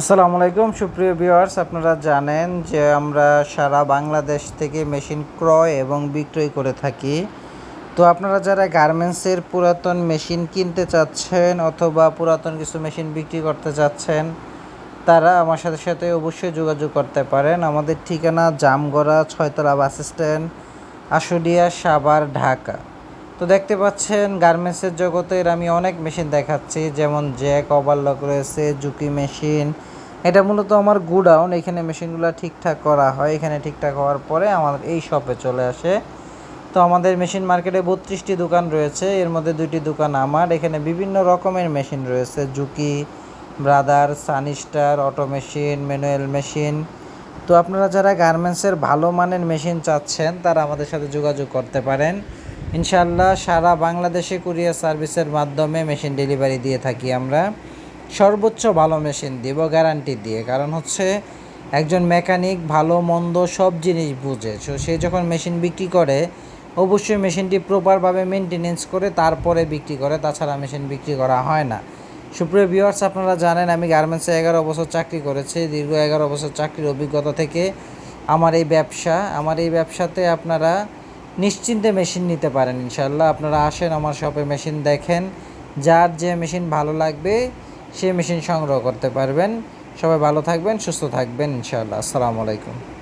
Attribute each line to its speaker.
Speaker 1: আসসালামু আলাইকুম, সুপ্রিয় ভিউয়ার্স, আপনারা জানেন যে আমরা সারা বাংলাদেশ থেকে মেশিন ক্রয় এবং বিক্রয় করে থাকি। তো আপনারা যারা গার্মেন্টসের পুরাতন মেশিন কিনতে চাচ্ছেন অথবা পুরাতন কিছু মেশিন বিক্রি করতে চাচ্ছেন, তারা আমার সাথে সাথে অবশ্যই যোগাযোগ করতে পারেন। আমাদের ঠিকানা জামগড়া, ছয়তলা বাস স্ট্যান্ড, আশুলিয়া, সাভার, ঢাকা। তো দেখতে পাচ্ছেন, গার্মেন্টসের জগতের আমি অনেক মেশিন দেখাচ্ছি, যেমন জ্যাক ওভারলক রয়েছে জুকি মেশিন এটা মূলত আমার গুডাউন, এখানে মেশিনগুলো ঠিকঠাক করা হয়। এখানে ঠিকঠাক হওয়ার পরে আমার এই শপে চলে আসে। তো আমাদের মেশিন মার্কেটে বত্রিশটি দোকান রয়েছে, এর মধ্যে দুইটি দোকান আমার। এখানে বিভিন্ন রকমের মেশিন রয়েছে Juki brother, Sunstar, auto machine manual machine তো আপনারা যারা গার্মেন্টসের ভালো মানের মেশিন চাচ্ছেন, তারা আমাদের সাথে যোগাযোগ করতে পারেন। ইনশাল্লাহ সারা বাংলাদেশে কুরিয়ার সার্ভিসের মাধ্যমে মেশিন ডেলিভারি দিয়ে থাকি আমরা। সর্বোচ্চ ভালো মেশিন দিব, গ্যারান্টি দিয়ে। কারণ হচ্ছে একজন মেকানিক ভালো, মন্দ সব জিনিস বুঝে। সো সে যখন মেশিন বিক্রি করে, অবশ্যই মেশিনটি প্রপারভাবে মেনটেনেন্স করে তারপরে বিক্রি করে, তাছাড়া মেশিন বিক্রি করা হয় না। সুপ্রিয় ভিউয়ার্স আপনারা জানেন আমি গার্মেন্টসে এগারো বছর চাকরি করেছি। দীর্ঘ এগারো বছর চাকরির অভিজ্ঞতা থেকে আমার এই ব্যবসা, আমার এই ব্যবসাতে আপনারা নিশ্চিন্তে মেশিন নিতে পারেন ইনশাল্লাহ আপনারা আসেন আমার শপে মেশিন দেখেন, যার যে মেশিন ভালো লাগবে, সে মেশিন সংগ্রহ করতে পারবেন। সবাই ভালো থাকবেন, সুস্থ থাকবেন, ইনশাআল্লাহ। আসসালামু আলাইকুম।